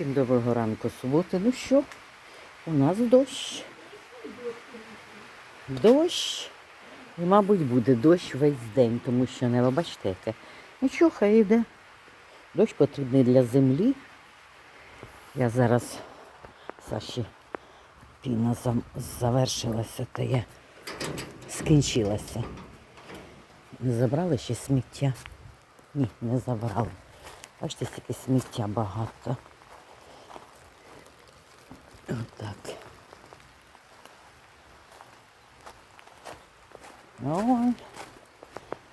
Всім доброго ранку суботи. Ну що, у нас дощ. Дощ. І, мабуть, буде дощ весь день, тому що небо, бачите, яке. Ну що, хай йде. Дощ потрібний для землі. Я зараз Саші піна завершилася, та я скінчилася. Не забрали ще сміття? Ні, не забрали. Бачите, стільки сміття багато. Отак. Ой.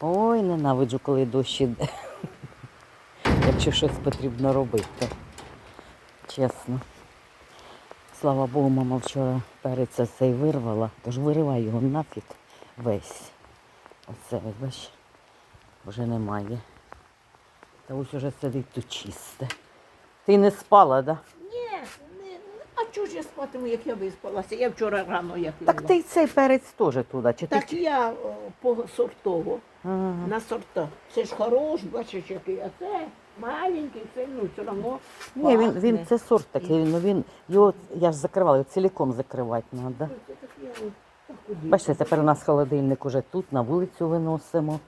Ой, ненавиджу, коли дощ іде. Якщо щось потрібно робити. Чесно. Слава Богу, мама вчора перець цей вирвала, тож виривай його нафіг весь. Оце, бачиш, вже немає. Та ось уже сидить тут чисте. Ти не спала, да? А чого ж я спатиму, як я виспалася? Я вчора рано як Так ти цей перець теж туди. Чи Так ти... я о, по сортово, Ага. на сорта. Це ж хорош, бачиш, який, а це маленький, це ну все одно. Ні, він, він це сорт такий, ну він його я ж закривала, його ціліком закривати треба. Бачите, тепер у нас холодильник уже тут, на вулицю виносимо.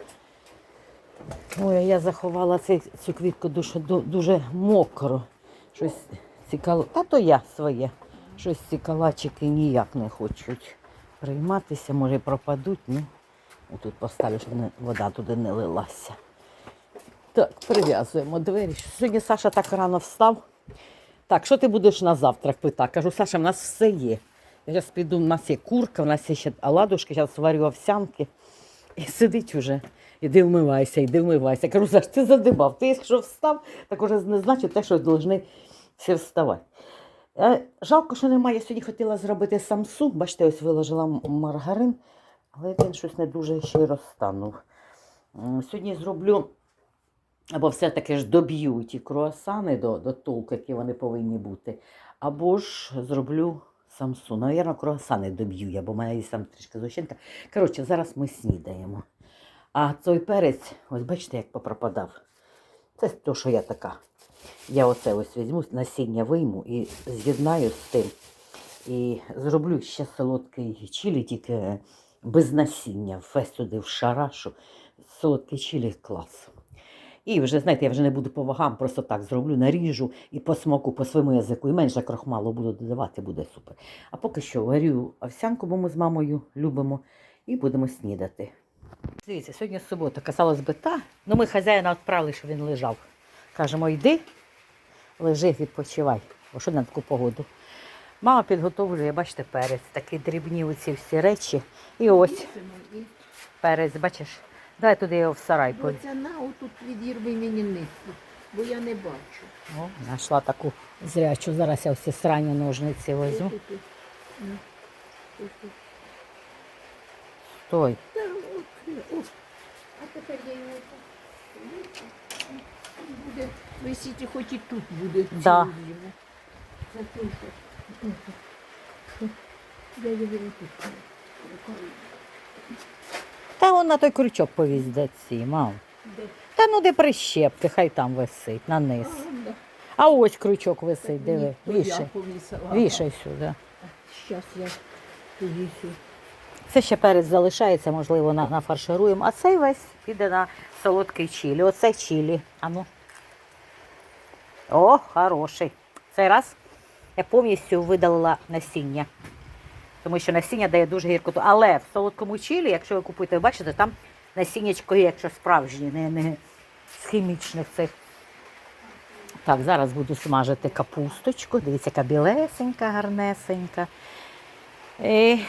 Ой, а я заховала цей, цю квітку дуже, ду- дуже мокро. Щось цікаво. Та то я своє. Щось ці калачики ніяк не хочуть прийматися, може пропадуть. Ну, отут поставлю, щоб вода туди не лилася. Так, прив'язуємо двері. Сьогодні Саша так рано встав. Так, що ти будеш на завтрак? Пита. Кажу, Саша, в нас все є. Я зараз піду, у нас є курка, у нас є ще оладушки, зараз сварю овсянки. І сидить уже. Іди вмивайся, іди вмивайся. Кажу, Саш, ти задибав. Ти якщо встав, так уже не значить те, що повинні всі вставати. Е, Жалко, що немає. Я сьогодні хотіла зробити самсу. Бачите, ось виложила маргарин, але він щось не дуже ще й розтанув. Сьогодні зроблю, або все-таки ж доб'ю ті круасани до, до толку, які вони повинні бути. Або ж зроблю самсу. Навірно, круасани доб'ю я, бо мене є там трішки зущенка. Коротше, зараз ми снідаємо. А той перець, ось бачите, як попропадав. Це то, що я така. Я оце ось візьму, насіння вийму і з'єднаю з тим. І зроблю ще солодкий чилі, тільки без насіння. Весь туди в шарашу. Солодкий чилі клас. І вже, знаєте, я вже не буду по вагам, просто так зроблю, наріжу і по смаку, по своєму язику. І менше крохмалу буду додавати, буде супер. А поки що варю овсянку, бо ми з мамою любимо, і будемо снідати. Дивіться, сьогодні субота, казалось би, та. Ну ми хазяїна відправили, що він лежав. Кажемо, йди, лежи, відпочивай, бо що на таку погоду. Мама підготовлює, бачите, перець, такі дрібні оці всі речі. І ось перець, бачиш. Давай туди його в сарай. пові- Оця на отут відірви мені нитку, бо я не бачу. О, знайшла таку зрячу. Зараз я всі срані ножниці. Ну, отут. Стой. А тепер я його. Буде висіти, хоч і тут буде. Да. Та он на той крючок повізде ці, мам. Де? Та ну де прищепки, хай там висить, на низ. А ось крючок висить, диви, вішай. Вішай сюди. Зараз я повісю. Це ще перець залишається, можливо, на, нафаршируємо, а цей весь піде на солодкий чилі. Оце чилі. Ану. О, хороший. Цей раз я повністю видалила насіння. Тому що насіння дає дуже гіркоту. Але в солодкому чилі, якщо ви купуєте, ви бачите, там насіннячко є, якщо справжнє, не, не з хімічних цих. Так, зараз буду смажити капусточку. Дивіться, яка білесенька, гарнесенька. І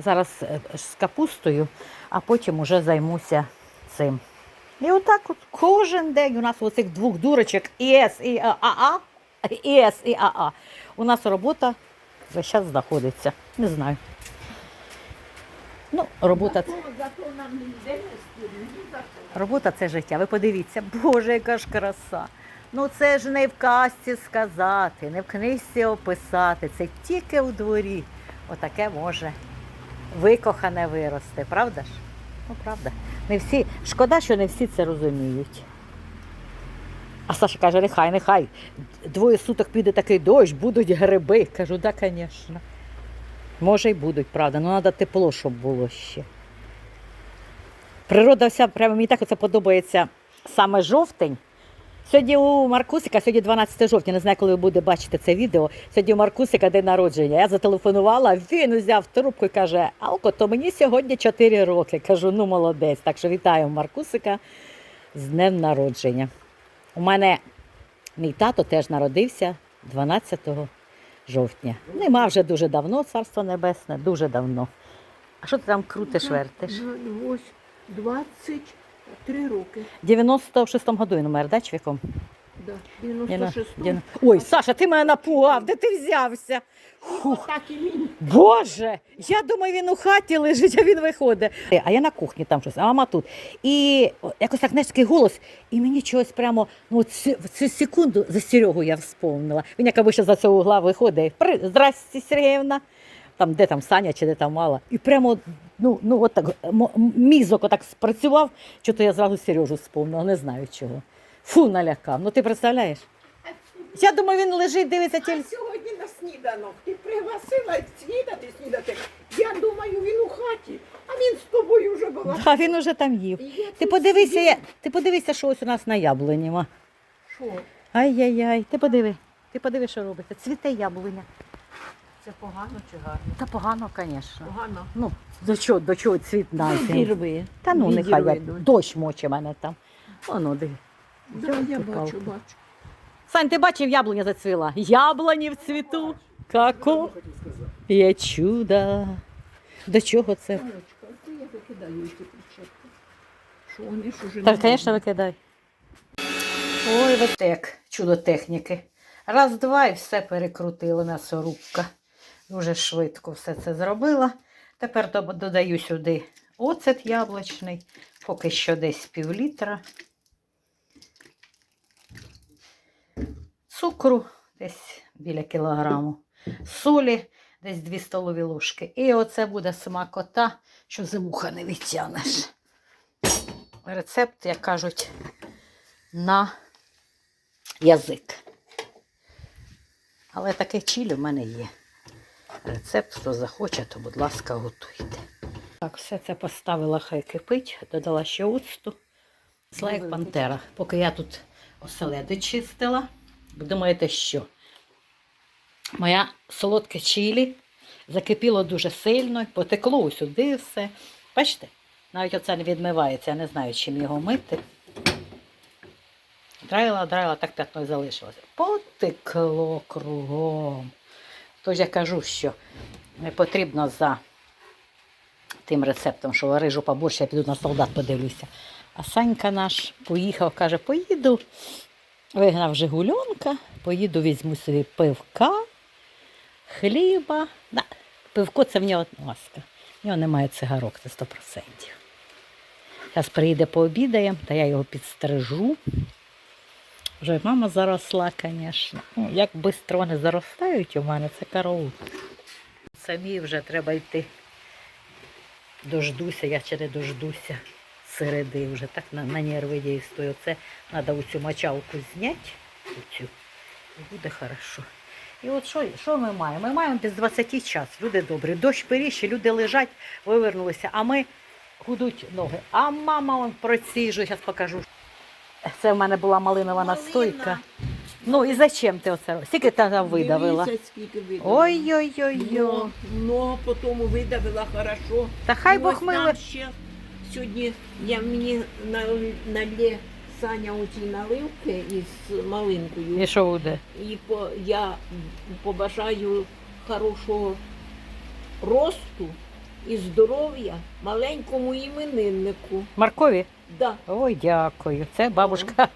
зараз е, з капустою, а потім уже займуся цим. І отак от кожен день у нас оцих двох дурочок ІС і АА, ІС і АА. У нас робота весь час знаходиться. Не знаю. Ну, робота, робота це життя. Ви подивіться, Боже, яка ж краса. Ну це ж не в казці сказати, не в книжці описати. Це тільки у дворі. Отаке може викохане вирости, правда ж? Ну, правда. Не всі, шкода, що не всі це розуміють. А Саша каже, нехай, нехай. Двоє суток піде такий дощ, будуть гриби. Кажу, да, звісно. Може й будуть, правда, але треба тепло, щоб було ще. Природа вся, прямо мені так оце подобається саме жовтень. Сьогодні у Маркусика, сьогодні 12 жовтня, не знаю, коли ви будете бачити це відео. Сьогодні у Маркусика день народження. Я зателефонувала, він взяв трубку і каже: Алко, то мені сьогодні 4 роки. Кажу, ну молодець. Так що вітаю Маркусика з днем народження. У мене мій тато теж народився 12 жовтня. Нема вже дуже давно, царство небесне, дуже давно. А що ти там крутиш, вертиш? Ну, ну, ось 20 Три роки. В 96-му году він умер, да, Чвіком? Да, 96-му. Ой, Саша, ти мене напугав, де ти взявся? Фух. Так і він. Боже! Я думаю, він у хаті лежить, а він виходить. А я на кухні там щось, а мама тут. І якось так низький голос, і мені чогось прямо ну, цю, в цю секунду за Серегу я вспомнила. Він якби ще за цього угла виходить. Здрасте, Сергіївна. Там, де там Саня чи де там мала. І прямо ну, ну, от так, мізок отак спрацював, що то я зразу Сережу вспомнила, не знаю чого. Фу, налякав. Ну ти представляєш? Я думаю, він лежить, дивиться тільки. сьогодні на сніданок ти пригласила снідати, снідати. Я думаю, він у хаті, а він з тобою вже була. А він уже там їв. Ти подивися, я- ти подивися, що ось у нас на яблуні. Що? Ай-яй-яй, ти подиви. Ти подиви, що робиться. Цвіте яблуня. Це погано чи гарно? Та погано, звісно. Погано. Ну, до чого, до чого цвіт на Вірви. Та ну, Відірви нехай як дощ моче мене там. Воно диви. Да, я бачу, бачу. Сань, ти бачив, яблуня зацвіла. Яблуні в цвіту. Како? Є чудо. До чого це? Сонечко, а я викидаю ці причепки. Що вони ж уже Так, звісно, викидай. Ой, витек, чудо техніки. Раз, два і все перекрутила м'ясорубка. Дуже швидко все це зробила. Тепер додаю сюди оцет яблучний, поки що десь пів літра. Цукру десь біля кілограму, солі десь 2 столові ложки. І оце буде смакота, що зимуха не відтягнеш. Рецепт, як кажуть, на язик. Але таке чілі в мене є. Рецепт, хто захоче, то, будь ласка, готуйте. Так, все це поставила, хай кипить, додала ще оцту. Зла як пантера. Поки я тут оселеди чистила, ви думаєте, що? Моя солодке чілі закипіло дуже сильно, потекло сюди все. Бачите? Навіть оце не відмивається, я не знаю, чим його мити. Драйла, драйла, так п'ятно і залишилося. Потекло кругом. Тож я кажу, що не потрібно за тим рецептом, що рижу побольше, я піду на солдат подивлюся. А Санька наш поїхав, каже, поїду, вигнав Жигульонка, поїду, візьму собі пивка, хліба. Да, пивко це в нього ласка. В нього немає цигарок, це 100%. Зараз приїде пообідаємо, та я його підстрижу. Вже мама заросла, звісно. Ну, як швидко вони заростають у мене, це караул. Самі вже треба йти. Дождуся, я ще не дождуся середи вже так на, на нерви дійствую. Це треба оцю мочалку зняти. Оцю, і буде хорошо. І от що, що ми маємо? Ми маємо без 20 час, люди добрі. Дощ періще, люди лежать, вивернулися, а ми гудуть ноги. А мама он проціжує, зараз покажу. Це в мене була малинова настойка. Ну і зачем ти оце робиш? Скільки ти там видавила? Дивіться, скільки видавила. Ой-ой-ой. Но, но потім видавила хорошо. Та хай І Бог ось нам ще сьогодні я мені налє налє Саня оці наливки із малинкою. І що буде? І по, я побажаю хорошого росту і здоров'я маленькому імениннику. Маркові? Да. Ой, дякую. Це бабушка.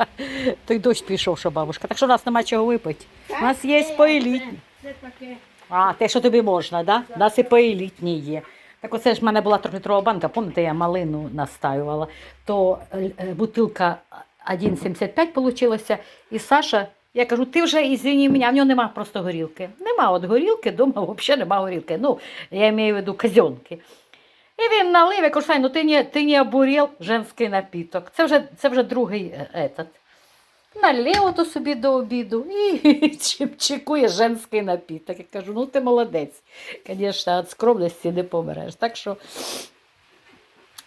Той дощ пішов, що бабушка. Так що у нас нема чого випити. У нас є поелітні. Це таке. А, те, що тобі можна, да? У нас і поелітні є. Так оце ж в мене була трьохлітрова банка, пам'ятаєте, я малину настаювала, то е, е, бутилка 1,75 получилася, і Саша, я кажу, ти вже ізвини мене, в нього нема просто горілки. Нема от горілки, вдома взагалі нема горілки. Ну, я маю в виду казьонки. І він налив, я кажу, Сань, ну ти не, ти не обурел женський напіток. Це вже, це вже другий е, этот. налє то собі до обіду і чекує женський напіток. Я кажу, ну ти молодець. Звісно, від скромності не помреш. Так що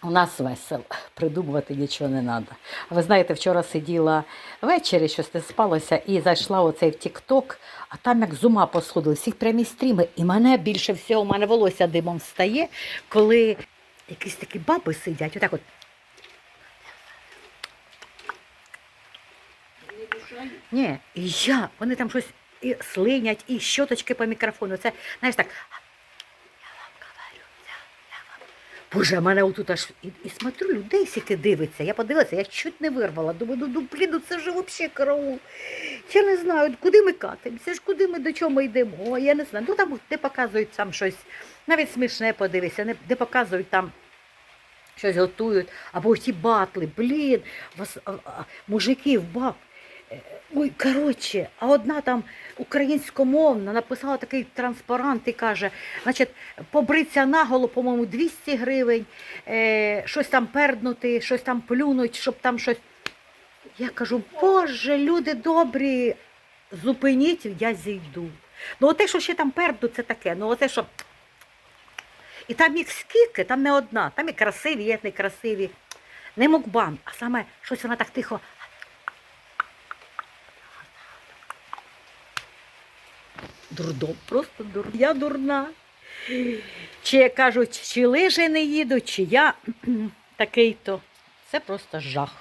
у нас весело, придумувати нічого не треба. Ви знаєте, вчора сиділа ввечері, щось не спалося, і зайшла оцей в Тік-Ток, а там як з ума посходили, всіх прямі стріми. І мене більше всього, у мене волосся димом встає, коли якісь такі баби сидять, отак от. Ні, і я, вони там щось і слинять, і щоточки по мікрофону. Це, знаєш, так. Я вам говорю, я, я вам. Боже, а мене отут аж і, і смотрю, людей сіки дивиться. Я подивилася, я чуть не вирвала. Думаю, ну, ну блін, ну це вже взагалі караул. Я не знаю, куди ми катимося, ж куди ми до чого ми йдемо. Я не знаю. Ну там де показують там щось, навіть смішне подивися, де показують там. Щось готують, або ті батли, блін, вас, а, а, мужиків, баб. Ой, коротше, а одна там українськомовна написала такий транспарант і каже, значить, побриться наголо, по-моєму, 200 гривень, е, щось там перднути, щось там плюнуть, щоб там щось. Я кажу, Боже, люди добрі, зупиніть, я зійду. Ну, оте, що ще там перду, це таке. Ну, оте, що. І там їх скільки, там не одна, там і красиві, є некрасиві. Не мукбан, а саме щось вона так тихо. Дурдом, просто дурдом. Я дурна. Чи кажуть, чи лижи не їдуть, чи я такий то. Це просто жах.